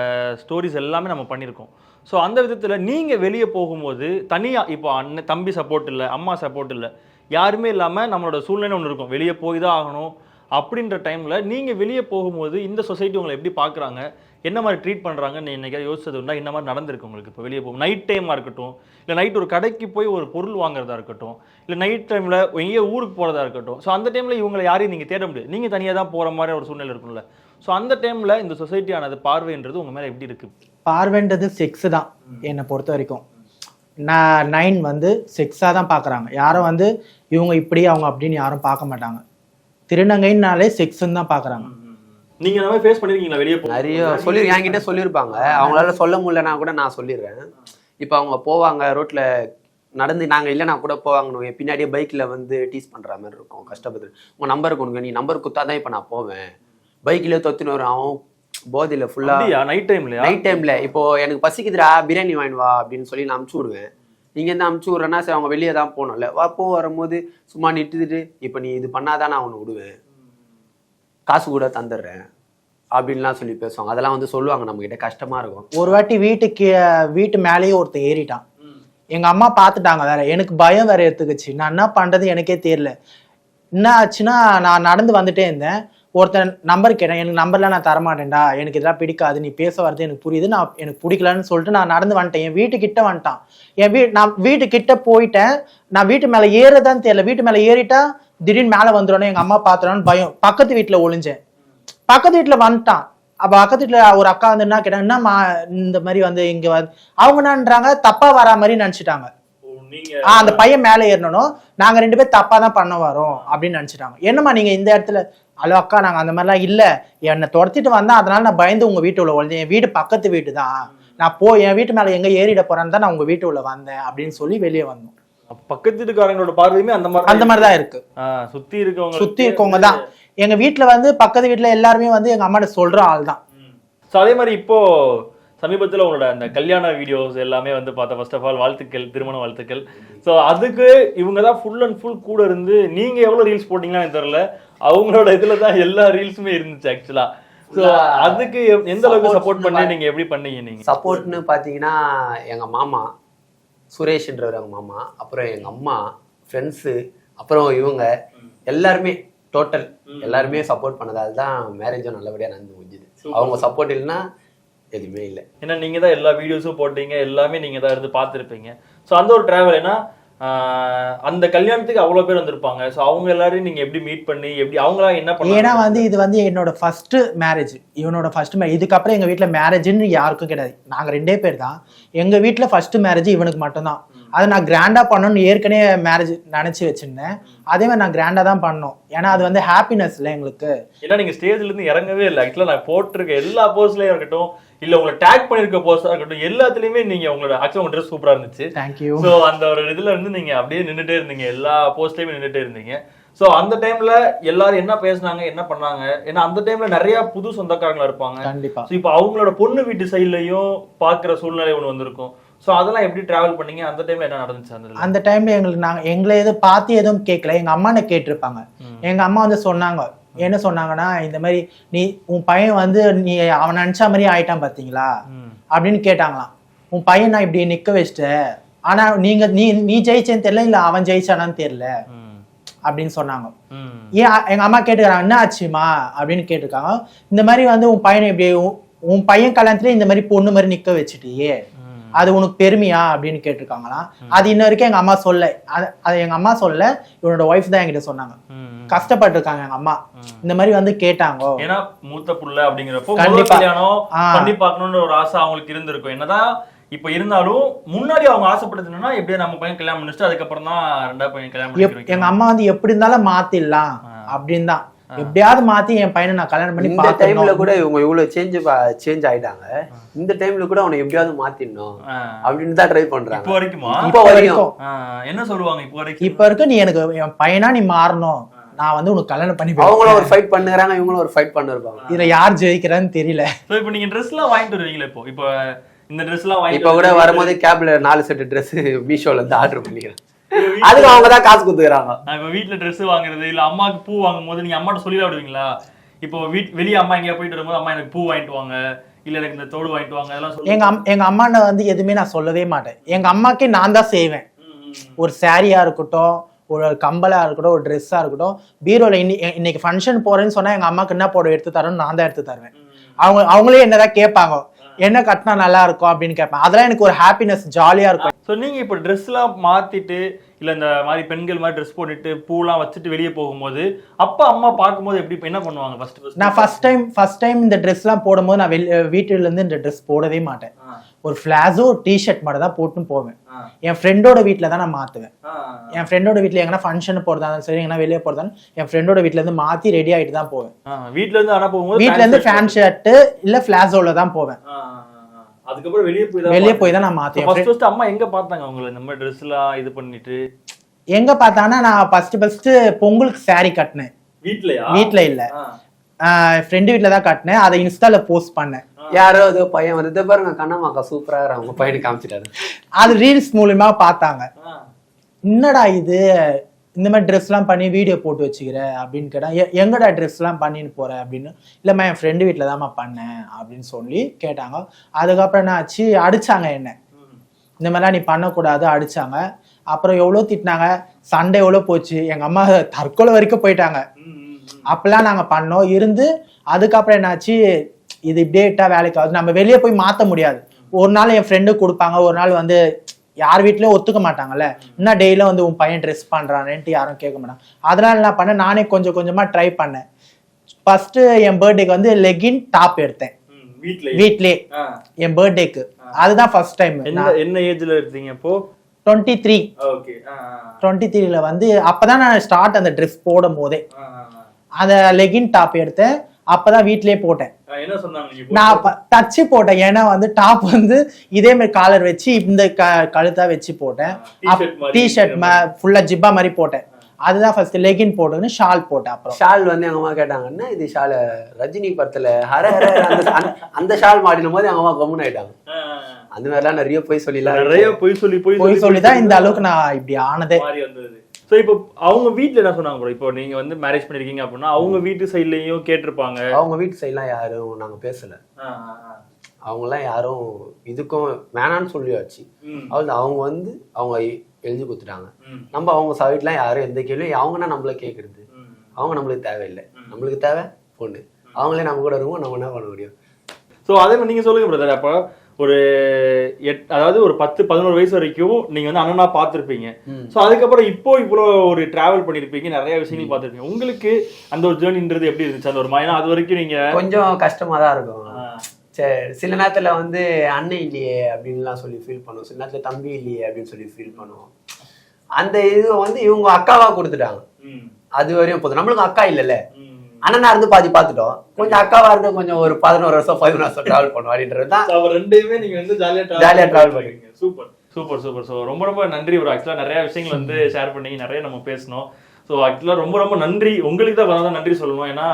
S4: ஸ்டோரிஸ் எல்லாமே நம்ம பண்ணியிருக்கோம். ஸோ அந்த விதத்தில் நீங்கள் வெளியே போகும்போது தனியாக இப்போ அண்ணன் தம்பி சப்போர்ட் இல்லை அம்மா சப்போர்ட் இல்லை யாருமே இல்லாமல் நம்மளோட சூழ்நிலை ஒன்று இருக்கும். வெளியே போய் தான் ஆகணும். அப்படின்ற டைமில் நீங்கள் வெளியே போகும்போது இந்த சொசைட்டி உங்களை எப்படி பார்க்குறாங்க? என்ன மாதிரி ட்ரீட் பண்ணுறாங்கன்னு என்னைக்கா யோசிச்சது உண்டா? என்ன மாதிரி நடந்திருக்கு உங்களுக்கு? இப்போ வெளியே போகும் நைட் டைமாக இருக்கட்டும் இல்லை நைட் ஒரு கடைக்கு போய் ஒரு பொருள் வாங்குறதா இருக்கட்டும் இல்லை நைட் டைமில் எங்கேயோ ஊருக்கு போகிறதா இருக்கட்டும். ஸோ அந்த டைமில் இவங்களை யாரையும் நீங்கள் தேட முடியாது. நீங்கள் தனியாக தான் போகிற மாதிரி ஒரு சூழ்நிலை இருக்கும்ல. ஸோ அந்த டைமில் இந்த சொசைட்டியானது பார்வைன்றது உங்கள் மேலே எப்படி இருக்குது
S3: பார்வைன்றது செக்ஸ் தான் என்னை பொறுத்த வரைக்கும். நான் நைன் வந்து செக்ஸாக தான் பார்க்குறாங்க யாரும் வந்து இவங்க இப்படி அவங்க அப்படின்னு யாரும் பார்க்க மாட்டாங்க. திருநங்கைன்னாலே செக்ஸ்ன்னு தான் பார்க்குறாங்க
S4: நீங்கள் இந்த மாதிரி ஃபேஸ் பண்ணியிருக்கீங்களா வெளியே
S2: நிறைய சொல்லி என்கிட்ட சொல்லியிருப்பாங்க. அவங்களால சொல்ல முடியலனா கூட நான் சொல்லிடுறேன். இப்போ அவங்க போவாங்க ரோட்ல நடந்து நாங்கள் இல்லைனா கூட போவாங்க பின்னாடியே பைக்கில் வந்து டீஸ் பண்ணுற மாதிரி இருக்கும். கஷ்டப்பட்டு உங்கள் நம்பர் கொடுங்க நீ நம்பர் கொடுத்தா தான் இப்போ நான் போவேன். பைக்கிலே தொத்துன்னு வரும். அவன் போதையில் ஃபுல்லாக
S4: நைட் டைம்லையா
S2: நைட் டைம்ல இப்போ எனக்கு பசிக்குதுடா பிரியாணி வாங்கிட்டு வா அப்படின்னு சொல்லி நான் அமுச்சு விடுவேன். நீங்க இருந்து அமுச்சு விட்றேன்னா சரி அவங்க வெளியே தான் போகணும்ல. வா போ வரும்போது சும்மா நிட்டுட்டு இப்போ நீ இது பண்ணாதான் நான் அவனை விடுவேன். காசு கூட தந்துடுறேன் அப்படின்லாம் சொல்லி பேசுவாங்க. அதெல்லாம் வந்து சொல்லுவாங்க நம்ம கிட்ட கஷ்டமா இருக்கும்.
S3: ஒரு வாட்டி வீட்டுக்கு வீட்டு மேலேயே ஒருத்தன் ஏறிட்டான். எங்க அம்மா பார்த்துட்டாங்க வேற. எனக்கு பயம் வேற எடுத்துக்கிச்சு. நான் என்ன பண்றது எனக்கே தெரியல. என்ன ஆச்சுன்னா நான் நடந்து வந்துட்டே இருந்தேன். ஒருத்தன் நம்பர் கேட்டேன். எனக்கு நம்பர்லாம் நான் தரமாட்டேன்டா. எனக்கு இதெல்லாம் பிடிக்காது. நீ பேச வர்றது எனக்கு புரியுது. நான் எனக்கு பிடிக்கலன்னு சொல்லிட்டு நான் நடந்து வந்துட்டேன். என் வீட்டுக்கிட்ட வந்துட்டான். என் வீ நான் வீட்டுக்கிட்ட போயிட்டேன். நான் வீட்டு மேலே ஏறதான் தெரியல. வீட்டு மேலே ஏறிட்டா திடீர்னு மேலே வந்துடணும் எங்க அம்மா பார்த்துடணும்னு பயம். பக்கத்து வீட்டில் ஒளிஞ்சேன். பக்கத்து வீட்டில் வந்துட்டான். அப்போ பக்கத்து வீட்டில் ஒரு அக்கா வந்து என்ன கேட்டாங்க என்னம்மா இந்த மாதிரி வந்து இங்கே வந்து அவங்க என்னன்றாங்க தப்பா வரா மாதிரி நினச்சிட்டாங்க.
S4: நீங்கள்
S3: ஆ அந்த பையன் மேலே ஏறணும் நாங்கள் ரெண்டு பேரும் தப்பாக தான் பண்ண வரோம் அப்படின்னு நினச்சிட்டாங்க. என்னம்மா நீங்கள் இந்த இடத்துல ஹலோ அக்கா நாங்கள் அந்த மாதிரிலாம் இல்லை. என்னை துரத்திட்டு வந்தேன் அதனால நான் பயந்து உங்கள் வீட்டு உள்ள ஒழிஞ்சேன் என் வீடு பக்கத்து வீட்டு தான். நான் போ என் வீட்டு மேலே எங்கே ஏறிட போறேன்னு தான் நான் உங்கள் வீட்டு உள்ள வந்தேன். அப்படின்னு சொல்லி வெளியே வந்தோம்.
S4: பக்கத்து வீட்டுக்காரங்களோட பார்வையுமே அந்த மாதிரி
S3: அந்த மாதிரி தான் இருக்கு.
S4: சுற்றி இருக்கவங்க
S3: சுற்றி இருக்கவங்க தான். எங்கள் வீட்டில் வந்து பக்கத்து வீட்டில் எல்லாருமே வந்து எங்கள் அம்மாட்ட சொல்கிற ஆள் தான்.
S4: ஸோ அதே மாதிரி இப்போ சமீபத்தில் உங்களோட அந்த கல்யாண வீடியோஸ் எல்லாமே வந்து பார்த்தா ஃபர்ஸ்ட் ஆஃப் ஆல் வாழ்த்துக்கள் திருமண வாழ்த்துக்கள். ஸோ அதுக்கு இவங்க தான் ஃபுல் அண்ட் ஃபுல் கூட இருந்து நீங்கள் எவ்வளோ ரீல்ஸ் போட்டிங்கன்னு எனக்கு தெரியல. அவங்களோட இதில் தான் எல்லா ரீல்ஸுமே இருந்துச்சு ஆக்சுவலாக ஸோ அதுக்கு எந்த அளவுக்கு சப்போர்ட் பண்ணி நீங்கள் எப்படி பண்ணீங்க நீங்கள்
S2: சப்போர்ட்னு பார்த்தீங்கன்னா எங்க மாமா சுரேஷ்ன்றவர் எங்க மாமா அப்புறம் எங்க அம்மா ஃப்ரெண்ட்ஸு அப்புறம் இவங்க எல்லாருமே டோட்டல் எல்லாருமே சப்போர்ட் பண்ணதால தான் மேரேஜும் நல்லபடியா நடந்து முடிஞ்சுது. அவங்க சப்போர்ட் இல்லைன்னா எதுவுமே இல்லை.
S4: ஏன்னா நீங்கள் தான் எல்லா வீடியோஸும் போட்டீங்க எல்லாமே நீங்கள் தான் இருந்து பார்த்துருப்பீங்க. ஸோ அந்த ஒரு ட்ராவல் ஏன்னா அந்த கல்யாணத்துக்கு அவ்வளோ பேர் வந்திருப்பாங்க. ஸோ அவங்க எல்லாரையும் நீங்கள் எப்படி மீட் பண்ணி எப்படி அவங்களாம் என்ன
S3: ஏன்னா
S4: பண்ணாங்க
S3: வந்து இது வந்து என்னோட ஃபர்ஸ்ட் மேரேஜ் இவனோட ஃபர்ஸ்ட் மேரேஜ் இதுக்கப்புறம் எங்க வீட்ல மேரேஜ்னு யாருக்கும் கிடையாது. நாங்க ரெண்டே பேர் தான். எங்க வீட்ல ஃபர்ஸ்ட் மேரேஜ் இவனுக்கு மட்டும்தான். அதை நான் கிராண்டா பண்ணணும்னு ஏற்கனவே மேரேஜ் நினைச்சு வச்சிருந்தேன். அதே மாதிரி நான் கிராண்டா தான் பண்ணோம் ஏன்னா அது வந்து ஹாப்பினஸ் இல்லை எங்களுக்கு.
S4: ஏன்னா நீங்க ஸ்டேஜ்ல இருந்து இறங்கவே இல்லை. ஆக்சுவலா நான் போட்டிருக்க எல்லா போஸ்ட்லயும் இருக்கட்டும் இல்ல உங்களை டேக் பண்ணிருக்க போஸ்டா இருக்கட்டும் எல்லாத்துலயுமே நீங்க உங்களோட ஆக்சுவலா உங்க ட்ரெஸ் சூப்பரா இருந்துச்சு.
S3: தேங்க்யூ
S4: சோ அந்த ஒரு இதுல இருந்து நீங்க அப்படியே நின்னுட்டே இருந்தீங்க. எல்லா போஸ்ட்லயுமே நின்னுட்டே இருந்தீங்க. சோ அந்த டைம்ல எல்லாரும் என்ன பேசுனாங்க என்ன பண்ணாங்க? ஏன்னா அந்த டைம்ல நிறைய புது சொந்தக்காரங்களா இருப்பாங்க.
S3: கண்டிப்பா.
S4: ஸோ இப்போ அவங்களோட பொண்ணு வீட்டு சைட்லயும் பாக்குற சூழ்நிலை ஒன்று வந்திருக்கும். ஸோ அதெல்லாம் எப்படி டிராவல் பண்ணீங்க? அந்த டைம்ல என்ன நடந்துச்சு அந்த?
S3: அந்த டைம்ல எங்களுக்கு நாங்க எங்களை எதுவும் பார்த்து எதுவும் கேட்கல எங்க அம்மானை கேட்டிருப்பாங்க. எங்க அம்மா வந்து சொன்னாங்க என்ன சொன்னாங்கன்னா இந்த மாதிரி நீ உன் பையன் வந்து நீ அவன் நினைச்ச மாதிரி ஆயிட்டான் பாத்தீங்களா. அப்படின்னு கேட்டாங்களாம் உன் பையன் நான் இப்படி நிக்க வச்சிட்ட ஆனா நீங்க நீ நீ ஜெயிச்சேன்னு தெரியல இல்ல அவன் ஜெயிச்சானான்னு தெரியல. அப்படின்னு சொன்னாங்க. ஏன் எங்க அம்மா கேட்டுக்கிறாங்க என்ன ஆச்சுமா அப்படின்னு கேட்டிருக்காங்க இந்த மாதிரி வந்து உன் பையனை இப்படி உன்- பையன் கல்யாணத்துல இந்த மாதிரி பொண்ணு மாதிரி நிக்க வச்சுட்டியே. அது உனக்கு பெருமையா அப்படின்னு கேட்டிருக்காங்களாம். அது இன்ன வரைக்கும் எங்க அம்மா சொல்ல அது- அது எங்க அம்மா சொல்ல இவனோட ஒய்ஃப் தான் என்கிட்ட சொன்னாங்க.
S4: ம்.
S3: கஷ்டப்பட்டிருக்காங்க எங்க அம்மா. இந்த மாதிரி வந்து கேட்டாங்க.
S4: ஏன்னா மூத்த புள்ள அப்படிங்கிறப்போ
S3: கண்டிப்பா.
S4: பண்ணி பார்க்கணும்னு ஒரு ஆசை அவங்களுக்கு இருந்திருக்கும். என்னதான் இப்ப இருந்தாலும் முன்னாடி அவங்க ஆசைப்பட்டது என்னன்னா எப்படியே நம்ம பையன் கல்யாணம் பண்ணிச்சுட்டு அதுக்கப்புறம் தான் ரெண்டாவது பையன் கல்யாணம்
S3: எங்க அம்மா வந்து எப்படி இருந்தாலும் மாத்திடலாம் அப்படின்னு தான் எப்படியாவது மாத்தி என் பையனை நான் கல்யாணம் பண்ணி
S2: இந்த டைம்ல கூட இவங்க இவ்வளவு சேஞ்ச் சேஞ்ச் ஆயிட்டாங்க. இந்த டைம்ல கூட அவனை எப்படியாவது மாத்திடணும் அப்படின்னு தான் ட்ரை பண்றாங்க.
S4: இப்போ வரைக்குமா?
S2: இப்போ வரைக்கும்.
S4: என்ன சொல்லுவாங்க இப்போ வரைக்கும்?
S3: இப்ப இருக்க நீ எனக்கு என் பையனா நீ மாறணும். நான் வந்து உனக்கு கல்யாணம் பண்ணி
S2: அவங்களும். ஒரு ஃபைட் பண்ணுறாங்க இவங்களும் ஒரு ஃபைட் பண்ணிருப்பாங்க.
S3: இதுல யார் ஜெயிக்கிறான்னு தெரியல.
S4: ஸோ இப்போ நீங்க ட்ரெஸ் எல்லாம் வாங்கிட்டு வருவீங்களா இப்போ? இப்போ இந்த ட்ரெஸ் எல்லாம் வாங்கிட்டு
S2: இப்ப கூட. வரும்போது கேப்ல நாலு செட் Dress மீஷோல இருந்து ஆர்டர் பண்ணிக்கிறேன். அதுக்கு அவங்க தான் காசு கொடுத்துக்கிறாங்க.
S4: நான் இப்போ வீட்ல Dress வாங்குறது இல்ல அம்மாக்கு பூ வாங்கும் போது நீங்க அம்மாட்ட சொல்லி விடுவீங்களா இப்போ வீட் வெளியே அம்மா எங்கேயா போயிட்டு வரும்போது அம்மா எனக்கு பூ வாங்கிட்டு வாங்க இல்ல எனக்கு இந்த தோடு வாங்கிட்டு வாங்க அதெல்லாம் சொல்லி
S3: எங்க அம் எங்க அம்மாண்ட வந்து எதுவுமே நான் சொல்லவே மாட்டேன். எங்க அம்மாக்கே நான் தான் செய்வேன். ஒரு சாரியா இருக்கட்டும் ஒரு கம்பலா இருக்கட்டும் ஒரு ட்ரெஸ்ஸா இருக்கட்டும் பீரோல இன்னி இன்னைக்கு ஃபங்க்ஷன் போறேன்னு சொன்னா எங்க அம்மாக்கு என்ன புடவை எடுத்து தரேன்னு நான் தான் எடுத்து தருவேன். அவங்க அவங்களே என்னதான் கேட்பாங்க என்ன கட்டினா நல்லா இருக்கும் அப்படின்னு கேட்பேன். அதெல்லாம் எனக்கு ஒரு ஹாப்பினஸ் ஜாலியா இருக்கும்.
S4: ஸோ நீங்க இப்போ ட்ரெஸ்லாம் மாத்திட்டு இல்ல இந்த மாதிரி பெண்கள் மாதிரி ட்ரெஸ் போட்டுட்டு பூலாம் வச்சுட்டு வெளியே போகும்போது அப்பா அம்மா பார்க்கும்போது எப்படி என்ன பண்ணுவாங்க ஃபர்ஸ்ட்
S3: நான் ஃபர்ஸ்ட் டைம் ஃபர்ஸ்ட் டைம் இந்த ட்ரெஸ்லாம் போடும்போது நான் வெளி வீட்டுல இருந்து இந்த ட்ரெஸ் போடவே மாட்டேன். ஒரு ஃபிளாஸோ டிஷர்ட் மட்டும் தான் போட்டுன்னு போவேன். என் ஃப்ரெண்டோட வீட்டில் தான் நான் மாற்றுவேன் என் ஃப்ரெண்டோட வீட்டில் எங்கன்னா ஃபங்க்ஷன் போகிறதா சரி எங்கன்னா வெளியே போகிறதாலும் என் ஃப்ரெண்டோட வீட்ல இருந்து மாற்றி ரெடி ஆகிட்டு தான் போவேன்.
S4: வீட்ல இருந்து ஆனா போகும்போது
S3: வீட்ல இருந்து ஃபேன் ஷர்ட்டு இல்லை ஃபிளாஸோல தான் போவேன்.
S4: அதுக்கப்புறம் வெளியே போய்
S3: வெளியே போய் தான் நான்
S4: ஃபர்ஸ்ட் அம்மா எங்க பார்த்தாங்க உங்களை? இந்த மாதிரி ட்ரெஸ்லாம் இது பண்ணிட்டு?
S3: எங்கே பார்த்தாங்கன்னா நான் ஃபர்ஸ்ட் ஃபர்ஸ்ட் பொங்கலுக்கு saree கட்டினேன்.
S4: வீட்லயா?
S3: வீட்டில் இல்லை. ஃப்ரெண்டு வீட்டில் தான் கட்டினேன். அதை இன்ஸ்டால போஸ்ட் பண்ணேன்.
S2: யாரோ ஏதோ பையன் வந்து "இதோ பாருங்க கண்ணம்மாக்கா சூப்பரா அவங்க பையனுக்கு காமிச்சிட்டாரு.
S3: அது ரீல்ஸ் மூலியமா பார்த்தாங்க. என்னடா இது? இந்த மாதிரி ட்ரெஸ்லாம் பண்ணி வீடியோ போட்டு வச்சுக்கிற? அப்படின்னு கேட்டா "எ- எங்கடா ட்ரெஸ்லாம் பண்ணின்னு போற? அப்படின்னு. இல்லைம்மா என் ஃப்ரெண்டு வீட்டில் தான்மா பண்ணேன் அப்படின்னு சொல்லி கேட்டாங்க. அதுக்கப்புறம் என்ன ஆச்சு அடிச்சாங்க என்ன. இந்த மாதிரிலாம் நீ பண்ணக்கூடாது அடிச்சாங்க. அப்புறம் எவ்வளோ திட்டினாங்க? சண்டை எவ்வளோ போச்சு? எங்க அம்மா தற்கொலை வரைக்கும் போயிட்டாங்க. அப்பெல்லாம் நாங்க பண்ணோம். இருந்து அதுக்கப்புறம் என்னாச்சு? இது இப்படியே வேலைக்கு ஆகுது. நம்ம வெளியே போய் மாத்த முடியாது. ஒரு நாள் என் ஃப்ரெண்டு கொடுப்பாங்க. ஒரு நாள் வந்து யார் வீட்லயும் ஒத்துக்க மாட்டாங்கல்ல. இன்னும் டெய்லியும் வந்து உன் பையன் ட்ரெஸ் பண்றானேன்ட்டு யாரும் கேட்க மாட்டாங்க. அதனால என்ன பண்ணேன்? நானே கொஞ்சம் கொஞ்சமா ட்ரை பண்ணேன். ஃபர்ஸ்ட் என் பர்த்டேக்கு வந்து லெகின் டாப் எடுத்தேன்.
S4: வீட்ல
S3: வீட்லயே. என் பர்த்டேக்கு அதுதான் ஃபர்ஸ்ட் டைம்
S4: என்ன ஏஜ்ல இருக்கீங்க இப்போ?
S3: டுவெண்ட்டி த்ரீ
S4: ஓகே
S3: டுவெண்ட்டி த்ரீல வந்து அப்பதான் நான் ஸ்டார்ட் அந்த ட்ரெஸ் போடும் போதே அந்த லெகின் டாப் எடுத்தேன். அப்பதான் வீட்லயே போட்டேன். நான் தச்சு போட்டேன். ஏன்னா வந்து டாப் வந்து இதே மாதிரி காலர் வச்சு இந்த க கழுத்தா வச்சு போட்டேன். டிஷர்ட் ஃபுல்லா ஜிப்பா மாதிரி போட்டேன். அதுதான் ஃபர்ஸ்ட் லெகின் போட்டுன்னு ஷால் போட்டேன் அப்புறம்.
S2: ஷால் வந்து எங்க அம்மா கேட்டாங்க என்ன இது ஷால் ரஜினி படத்துல ஹர ஹர அந்த அந்த- ஷால் மாட்டின போது எங்க அம்மா கம்முன்னு ஆயிட்டாங்க. அந்த மாதிரிலாம் நிறைய போய் சொல்லிலாம்
S4: நிறைய பொய் சொல்லி பொய்
S3: போய் சொல்லி தான் இந்த அளவுக்கு நான் இப்படி ஆனதே.
S4: சோ இப்போ அவங்க வீட்ல என்ன சொன்னாங்க? இப்போ நீங்க வந்து மேரேஜ் பண்ணிருக்கீங்க அப்படின்னா அவங்க வீட்டு சைட்லயும் கேட்டிருப்பாங்க.
S2: அவங்க வீட்டு சைட்லாம் யாரும் நாங்க பேசல. அவங்கெல்லாம் யாரும் இதுக்கும் வேணான்னு சொல்லியாச்சு. அவ்வளோ அவங்க வந்து அவங்க எழுதி கொடுத்துட்டாங்க. நம்ம அவங்க சைட்லாம் யாரும் எந்த கேள்வியும் அவங்கன்னா நம்மள கேட்கறது அவங்க நம்மளுக்கு தேவையில்லை. நம்மளுக்கு தேவை பொண்ணு. அவங்களே நம்ம கூட இருக்கும் நம்ம என்ன பண்ண முடியும்?
S4: ஸோ அதே மாதிரி நீங்க சொல்லுங்க பிரதர் அப்போ ஒரு எட் அதாவது ஒரு பத்து பதினோரு வயசு வரைக்கும் நீங்க வந்து அண்ணனா பார்த்துருப்பீங்க. ஸோ அதுக்கப்புறம் இப்போ இவ்வளோ ஒரு டிராவல் பண்ணியிருப்பீங்க நிறைய விஷயங்கள் பார்த்துருப்பீங்க. உங்களுக்கு அந்த ஒரு ஜேர்னின்றது எப்படி இருந்துச்சு? அந்த ஒரு ஏன்னா அது வரைக்கும் நீங்க
S2: கொஞ்சம் கஷ்டமா தான் இருக்கும். சரி சில நேரத்துல வந்து அண்ணன் இல்லையே அப்படின்லாம் சொல்லி ஃபீல் பண்ணுவோம். சில நேரத்துல தம்பி இல்லையே அப்படின்னு சொல்லி ஃபீல் பண்ணுவோம். அந்த இது வந்து இவங்க அக்காவா கொடுத்துட்டாங்க. அது வரையும் போதும். நம்மளுக்கு அக்கா இல்லைல்ல. அண்ணனா இருந்து பாதி பார்த்துட்டோம். கொஞ்சம் அக்காவா இருந்து கொஞ்சம் ஒரு பதினோரு வருஷம் பதினொரு வருஷம் டிராவல் பண்ணுவோம் அப்படின்றது தான்.
S4: ரெண்டையுமே நீங்க வந்து ஜாலியா
S2: ஆ travel
S4: பண்ணுவீங்க சூப்பர் சூப்பர் சூப்பர் ஸோ ரொம்ப ரொம்ப நன்றி ஒரு ஆக்சுவலாக நிறைய விஷயங்கள் வந்து ஷேர் பண்ணீங்க நிறைய நம்ம பேசணும் ஸோ ஆக்சுவலாக ரொம்ப ரொம்ப நன்றி. உங்களுக்கு தான் தான் நன்றி சொல்லணும். ஏன்னா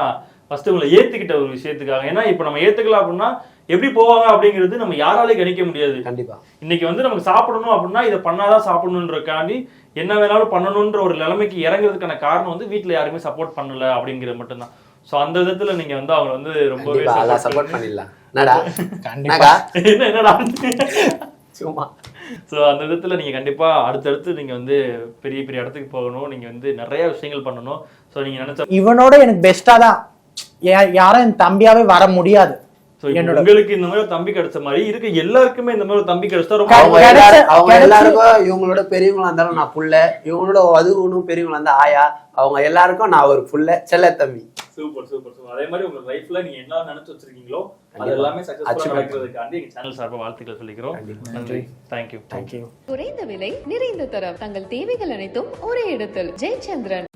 S4: ஃபர்ஸ்ட் உங்களை ஏத்துக்கிட்ட ஒரு விஷயத்துக்காக. ஏன்னா இப்போ நம்ம ஏத்துக்கலாம் அப்படின்னா எப்படி போவாங்க அப்படிங்கிறது நம்ம யாராலையும் கணிக்க முடியாது.
S2: கண்டிப்பா.
S4: இன்னைக்கு வந்து நமக்கு சாப்பிடணும் அப்படின்னா இதை பண்ணாதான் சாப்பிடணுன்றக்காண்டி என்ன வேணாலும் பண்ணணுன்ற ஒரு நிலைமைக்கு இறங்குறதுக்கான காரணம் வந்து வீட்டில் யாருமே சப்போர்ட் பண்ணல அப்படிங்கிறது மட்டும்தான். ஸோ அந்த விதத்துல நீங்க வந்து அவங்க வந்து ரொம்பவே
S2: சப்போர்ட் பண்ணிடலாம். என்னடா?
S3: கண்டிப்பா.
S2: என்னக்கா
S4: என்ன என்னடா?
S2: சும்மா.
S4: ஸோ அந்த விதத்துல நீங்க கண்டிப்பா அடுத்தடுத்து நீங்க வந்து பெரிய பெரிய இடத்துக்கு போகணும். நீங்க வந்து நிறைய விஷயங்கள் பண்ணணும். ஸோ நீங்க நினைச்ச
S3: இவனோட எனக்கு பெஸ்டா தான். யாரும் என் தம்பியாவே வர முடியாது.
S4: உங்களுக்கு இந்த மாதிரி தம்பி கிடைச்ச மாதிரி இருக்க. எல்லாருக்குமே இந்த மாதிரி ஒரு தம்பி கிடைச்சா ரொம்ப
S2: அவங்க எல்லாருக்கும் இவங்களோட பெரியவங்களா இருந்தாலும் நான் புள்ள. இவங்களோட அதுவும் பெரியவங்களா இருந்தா ஆயா. அவங்க எல்லாருக்கும் நான் ஒரு புள்ள. செல்ல தம்பி.
S4: சூப்பர் சூப்பர் சூப்பர் அதே மாதிரி உங்க லைஃப்ல நீங்க என்ன நினைச்சு வச்சிருக்கீங்களோ அது. எல்லாமே சக்சஸ்ஃபுல்லா நடக்கிறதுக்காண்டி எங்க சேனல் சார்பா வாழ்த்துக்கள் சொல்லிக்கிறோம். நன்றி. தேங்க்யூ
S3: தேங்க்யூ
S1: குறைந்த விலை நிறைந்த தரம். தங்கள் தேவைகள் அனைத்தும் ஒரே இடத்தில். ஜெயச்சந்திரன்.